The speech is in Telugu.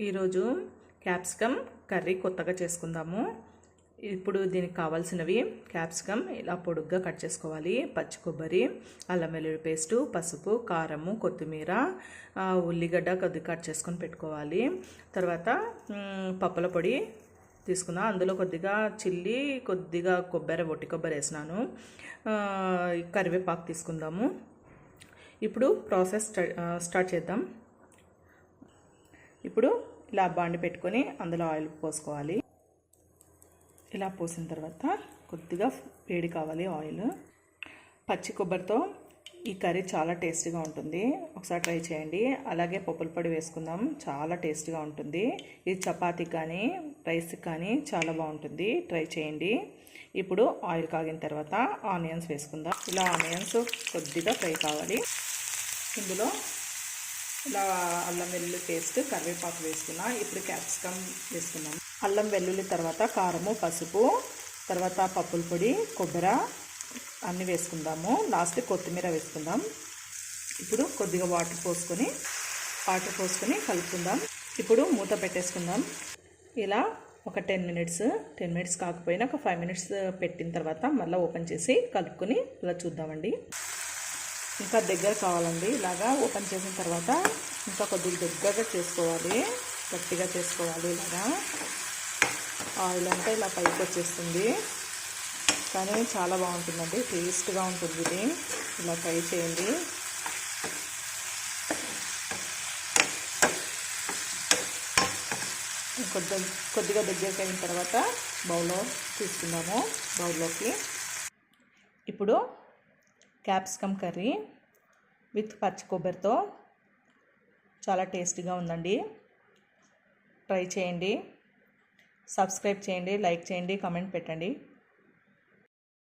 ఈరోజు క్యాప్సికమ్ కర్రీ కొత్తగా చేసుకుందాము. ఇప్పుడు దీనికి కావాల్సినవి క్యాప్సికమ్ ఇలా పొడుగ్గా కట్ చేసుకోవాలి. పచ్చి కొబ్బరి అల్లం వెల్లుల్లి పేస్టు పసుపు కారము కొత్తిమీర ఉల్లిగడ్డ కొద్దిగా కట్ చేసుకొని పెట్టుకోవాలి. తర్వాత పప్పుల పొడి తీసుకుందాం అందులో కొద్దిగా చిల్లి కొద్దిగా కొబ్బరి ఒట్టి కొబ్బరి వేసినాను. కరివేపాకు తీసుకుందాము. ఇప్పుడు ప్రాసెస్ స్టార్ట్ చేద్దాం. ఇప్పుడు ఇలా బాండి పెట్టుకొని అందులో ఆయిల్ పోసుకోవాలి. ఇలా పోసిన తర్వాత కొద్దిగా వేడి కావాలి ఆయిల్. పచ్చి కొబ్బరితో ఈ కర్రీ చాలా టేస్టీగా ఉంటుంది. ఒకసారి ట్రై చేయండి. అలాగే పప్పుల పొడి వేసుకుందాం. చాలా టేస్టీగా ఉంటుంది. ఇది చపాతీకి కానీ రైస్కి కానీ చాలా బాగుంటుంది. ట్రై చేయండి. ఇప్పుడు ఆయిల్ కాగిన తర్వాత ఆనియన్స్ వేసుకుందాం. ఇలా ఆనియన్స్ కొద్దిగా ఫ్రై కావాలి. ఇందులో ఇలా అల్లం వెల్లుల్లి పేస్ట్ కరివేపాకు వేసుకున్నా ఇప్పుడు క్యాప్సికమ్ వేసుకున్నాం అల్లం వెల్లుల్లి తర్వాత కారము పసుపు తర్వాత పప్పుల పొడి కొబ్బరి అన్నీ వేసుకుందాము. లాస్ట్ కొత్తిమీర వేసుకుందాం. ఇప్పుడు కొద్దిగా వాటర్ పోసుకొని వాటర్ పోసుకొని కలుపుకుందాం. ఇప్పుడు మూత పెట్టేసుకుందాం. ఇలా ఒక టెన్ మినిట్స్ టెన్ మినిట్స్ కాకపోయినా ఒక ఫైవ్ మినిట్స్ పెట్టిన తర్వాత మళ్ళీ ఓపెన్ చేసి కలుపుకొని ఇలా చూద్దామండి. ఇంకా దగ్గర కావాలండి. ఇలాగా ఓపెన్ చేసిన తర్వాత ఇంకా కొద్దిగా దగ్గరగా చేసుకోవాలి. గట్టిగా చేసుకోవాలి ఇలాగా. ఆయిల్ అంతా ఇలా పైకి వచ్చేస్తుంది. కానీ చాలా బాగుంటుందండి. టేస్ట్గా ఉంటుంది ఇది. ఇలా ట్రై చేయండి. కొద్ది కొద్దిగా దగ్గరికి అయిన తర్వాత బౌల్లో తీసుకుందాము. బౌల్లోకి. ఇప్పుడు క్యాప్సికమ్ కర్రీ విత్ పచ్చి కొబ్బరితో. చాలా టేస్టీగా ఉందండి. ట్రై చేయండి. సబ్స్క్రైబ్ చేయండి లైక్ చేయండి కామెంట్ పెట్టండి.